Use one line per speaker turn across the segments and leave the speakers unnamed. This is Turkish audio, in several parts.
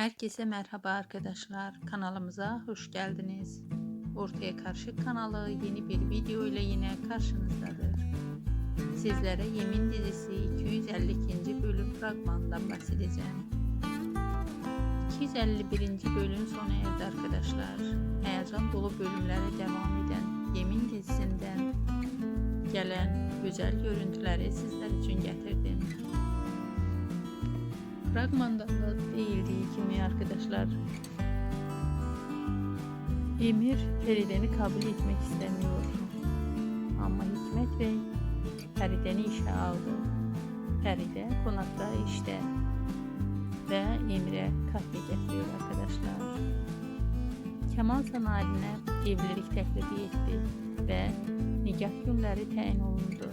Herkese merhaba arkadaşlar. Kanalımıza hoş geldiniz. Ortaya Karşı kanalı yeni bir video ile yine karşınızdadır. Sizlere Yemin dizisi 252. bölüm fragmanından bahsedeceğim. 251. bölüm sona erdi arkadaşlar. Heyecan dolu bölümlere devam eden Yemin dizisinden gelen güzel görüntüleri sizler için getirdim. Fragmanda da değildiği kimi arkadaşlar Emir Feride'ni kabul etmek istemiyor. Ama Hikmet Bey Feride'ni işe aldı. Feride konakta işte ve Emir'e kahve getiriyor arkadaşlar. Kemal Sanayi'ne evlilik teklifi etti ve nikah günleri tayin olundu.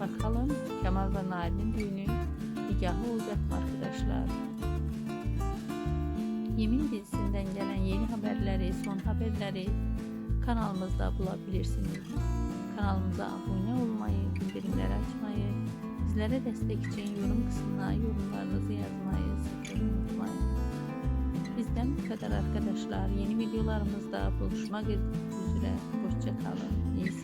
Bakalım Kemal Sanayi'nin düğünü nikahı olacak mı arkadaşlar? Yemin dizisinden gelen yeni haberleri, son haberleri kanalımızda bulabilirsiniz. Kanalımıza abone olmayı, bildirimleri açmayı, bizlere destek için yorum kısmına yorumlarınızı yazmayı unutmayın. Bizden bu kadar arkadaşlar. Yeni videolarımızda buluşmak üzere. Hoşçakalın. İyi.